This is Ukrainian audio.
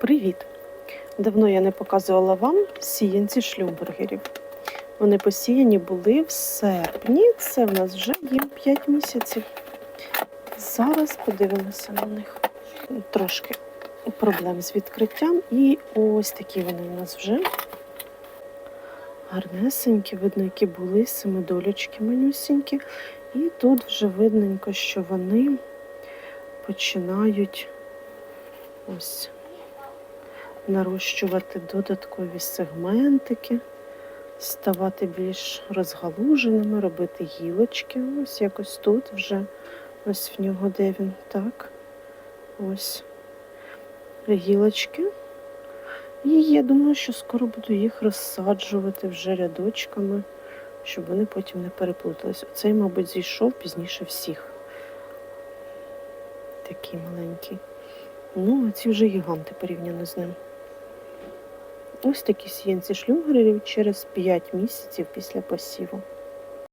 Привіт! Давно я не показувала вам сіянці шлюмбургерів. Вони посіяні були в серпні, це в нас вже їм 5 місяців. Зараз подивимося на них. Трошки проблем з відкриттям. І ось такі вони у нас вже. Гарнесенькі, видно, які були, семидолячки манюсінькі. І тут вже видненько, що вони починають ось нарощувати додаткові сегментики, ставати більш розгалуженими, робити гілочки. Ось якось тут вже ось в нього де він так. Ось гілочки. І я думаю, що скоро буду їх розсаджувати вже рядочками, щоб вони потім не переплутались. Оцей, мабуть, зійшов пізніше всіх. Такий маленький. Ну, а ці вже гіганти порівняно з ним. Ось такі сіянці шлюгерів через 5 місяців після посіву.